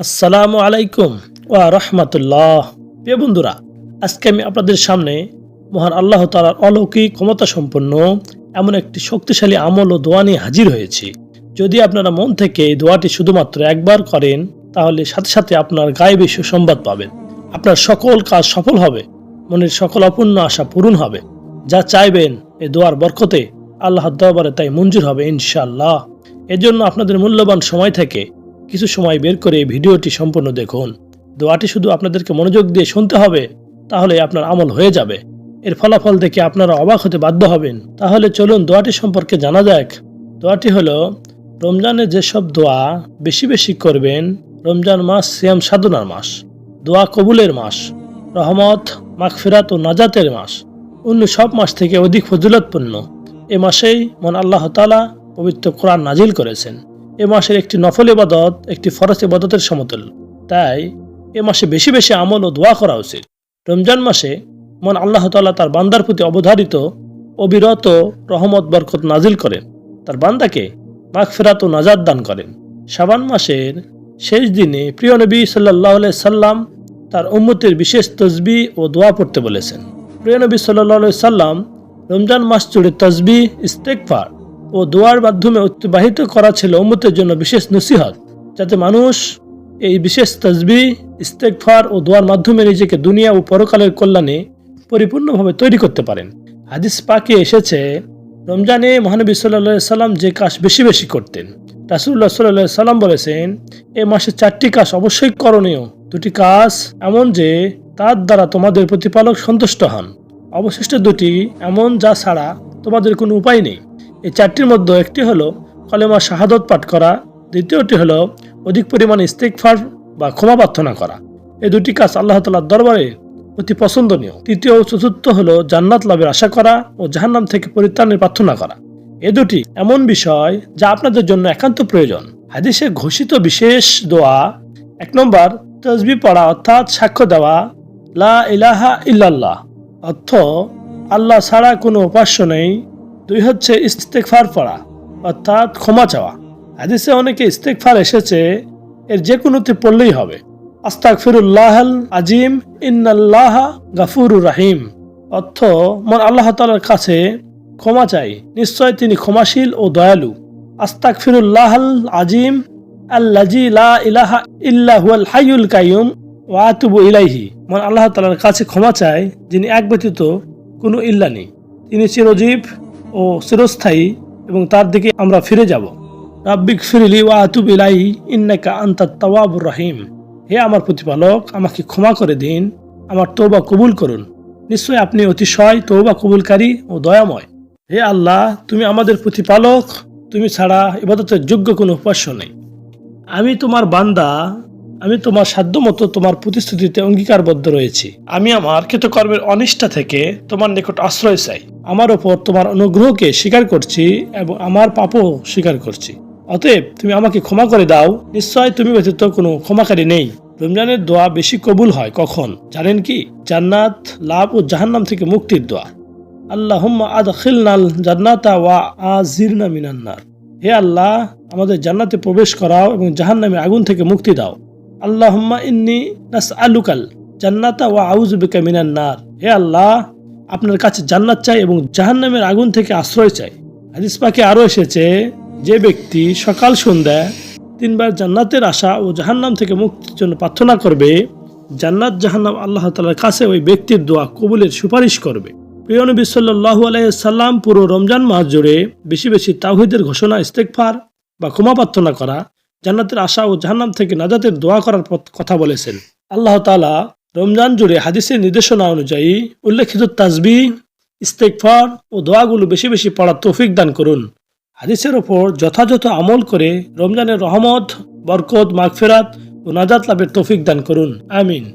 আসসালামু আলাইকুম ওয়া রহমাতুল্লাহ। প্রিয় বন্ধুরা, আজকে আমি আপনাদের সামনে মহান আল্লাহ তালার অলৌকিক ক্ষমতা সম্পন্ন এমন একটি শক্তিশালী আমল ও দোয়া নিয়ে হাজির হয়েছি। যদি আপনারা মন থেকে এই দোয়াটি শুধুমাত্র একবার করেন, তাহলে সাথে সাথে আপনার গায়েবী সুসংবাদ পাবেন। আপনার সকল কাজ সফল হবে, মনের সকল অপূর্ণ আশা পূরণ হবে। যা চাইবেন, এই দোয়ার বরকতে আল্লাহ দরবারে তাই মঞ্জুর হবে ইনশাআল্লাহ। এজন্য আপনাদের মূল্যবান সময় থেকে কিছু সময় বের করে ভিডিওটি সম্পূর্ণ দেখুন। দোয়াটি শুধু আপনাদেরকে মনোযোগ দিয়ে শুনতে হবে, তাহলে আপনার আমল হয়ে যাবে। এর ফলাফল দেখে আপনারা অবাক হতে বাধ্য হবেন। তাহলে চলুন দোয়াটি সম্পর্কে জানা যাক। দোয়াটি হলো, রমজানে যেসব দোয়া বেশি বেশি করবেন, রমজান মাস সিয়াম সাধনার মাস, দোয়া কবুলের মাস, রহমত, মাগফিরাত ও নাজাতের মাস, অন্য সব মাস থেকে অধিক ফজিলতপূর্ণ। এ মাসেই মন আল্লাহ তালা পবিত্র কোরআন নাজিল করেছেন। এ মাসের একটি নফল ইবাদত, একটি ফরজ ইবাদতের সমতুল্য তাই এ মাসে বেশি বেশি আমল ও দোয়া করা উচিত। রমজান মাসে মন আল্লাহ তাআলা তার বান্দার প্রতি অবধারিত, অবিরত রহমত, বরকত নাজিল করেন। তার বান্দাকে মাগফিরাত ও নাজাদ দান করেন। শাবান মাসের শেষ দিনে প্রিয় নবী সাল্লাহ সাল্লাম তার উম্মতের বিশেষ তসবি ও দোয়া পড়তে বলেছেন। প্রিয় নবী সাল্লাহ সাল্লাম, রমজান মাস জুড়ে তসবি ইস্তেকফার ও দোয়ার মাধ্যমে অতিবাহিত করা ছিল উম্মতের জন্য বিশেষ নসিহত, যাতে মানুষ এই বিশেষ তসবি ইস্তেকফার ও দোয়ার মাধ্যমে নিজেকে দুনিয়া ও পরকালের কল্যাণে পরিপূর্ণভাবে তৈরি করতে পারেন। হাদিস পাকে এসেছে, রমজানে মহানবী সাল্লাহ সাল্লাম যে কাজ বেশি বেশি করতেন। রাসুল্লাহ সাল্লাহ সাল্লাম বলেছেন, এ মাসে চারটি কাজ অবশ্যই করণীয়। দুটি কাজ এমন যে, তার দ্বারা তোমাদের প্রতিপালক সন্তুষ্ট হন। অবশিষ্ট দুটি এমন যা ছাড়া তোমাদের কোনো উপায় নেই। এই চারটির মধ্যে একটি হলো কলেমা শাহাদত পাঠ করা, দ্বিতীয়টি হলো অধিক পরিমাণে ইস্তেকফার বা ক্ষমা প্রার্থনা করা। এই দুটি কাজ আল্লাহ তালার দরবারে অতি পছন্দনীয়। তৃতীয় ও চতুর্থ হলো জান্নাত লাভের আশা করা ও জাহান্নাম থেকে পরিত্রাণের প্রার্থনা করা। এ দুটি এমন বিষয় যা আপনাদের জন্য একান্ত প্রয়োজন। হাদিসে ঘোষিত বিশেষ দোয়া, এক নম্বর তসবি পড়া অর্থাৎ সাক্ষ্য দেওয়া, লা ইলাহা ইল্লাল্লাহ, অর্থ আল্লাহ ছাড়া কোনো উপাস্য নেই দুই হচ্ছে ইস্তেকফার পড়া, অর্থাৎ ক্ষমা চাওয়া। হাদিসে অনেকে ইস্তেকফার এসেছে, এর যে কোনোতে পড়লেই হবে। আস্তাক ফিরুল্লাহ আজিম, ইন্নাল্লাহ গাফুরুর রাহিম। অর্থ, মন আল্লাহ তালার কাছে ক্ষমা চাই। নিশ্চয় তিনি ক্ষমাশীল ও দয়ালু। আস্তাক ফিরুল্লাহ আজিম আল্লাজি লা ইলাহা ইল্লা হুয়াল হাইয়ুল কাইয়ুম, ওয়া আতুবু ইলাইহি। মন আল্লাহ তালার কাছে ক্ষমা চাই, যিনি এক ব্যতীত কোনো ইল্লা নেই। তিনি চিরজীব ও চিরস্থায়ী এবং তার দিকে আমরা ফিরে যাব। রাব্বিক ফিরিলি ওয়া আতুব ইলাই ইন্নাকা আন্তা তাওয়াবুর রহিম। হে আমার প্রতিপালক, আমাকে ক্ষমা করে দিন, আমার তৌবা কবুল করুন। নিশ্চয় আপনি অতিশয় তৌবা কবুলকারী ও দয়াময়। হে আল্লাহ, তুমি আমাদের প্রতিপালক, তুমি ছাড়া ইবাদতের যোগ্য কোনো উপাস্য নেই। আমি তোমার বান্দা আমি তোমার সাধ্যমতো তোমার প্রতিশ্রুতিতে অঙ্গীকারবদ্ধ রয়েছি। আমি আমার কৃতকর্মের অনিষ্ঠা থেকে তোমার নিকট আশ্রয় চাই। আমার ওপর তোমার অনুগ্রহকে স্বীকার করছি এবং আমার পাপও স্বীকার করছি। অতএব তুমি আমাকে ক্ষমা করে দাও। নিশ্চয় তুমি ব্যতীত কোনো ক্ষমাকারী নেই। রমজানের দোয়া বেশি কবুল হয় কখন? জানেন কি? জান্নাত লাভ ও জাহান্নাম থেকে মুক্তির দোয়া। আল্লাহ আদখিলনাল জান্নাতা ওয়া আজিরনা মিনান্নার হে আল্লাহ, আমাদের জান্নাতে প্রবেশ করাও এবং জাহান্নামে আগুন থেকে মুক্তি দাও। আল্লাহম্মা ইন্নি নাস আলুকাল জান্নাতা ওয়া আউজুবিকা মিনান নার। হে আল্লাহ, আপনার কাছে জান্নাত চাই এবং জাহান্নামের আগুন থেকে আশ্রয় চাই। হাদিস পাকে আরও এসেছে, যে ব্যক্তি সকাল সন্ধ্যা তিনবার জান্নাতের আশা ও জাহান্নাম থেকে মুক্তির জন্য প্রার্থনা করবে, জান্নাত জাহান্নাম আল্লাহ তালার কাছে ওই ব্যক্তির দোয়া কবুলের সুপারিশ করবে। প্রিয় নবী সাল্লাহু আলাইসাল্লাম পুরো রমজান মাস জুড়ে বেশি বেশি তাহিদের ঘোষণা ইস্তেকফার বা ক্ষমা প্রার্থনা করা জান্নাতের আশা ও জাহান্নাম থেকে নাজাতের দোয়া করার কথা বলেছেন। আল্লাহ তালা রমজান জুড়ে হাদিসের নির্দেশনা অনুযায়ী উল্লেখিত তাজবি ইস্তেকফার ও দোয়াগুলো বেশি বেশি পড়ার তৌফিক দান করুন। হাদিসের ওপর যথাযথ আমল করে রমজানের রহমত, বরকত, মাগফেরাত ও নাজাত লাভের তৌফিক দান করুন। আমিন।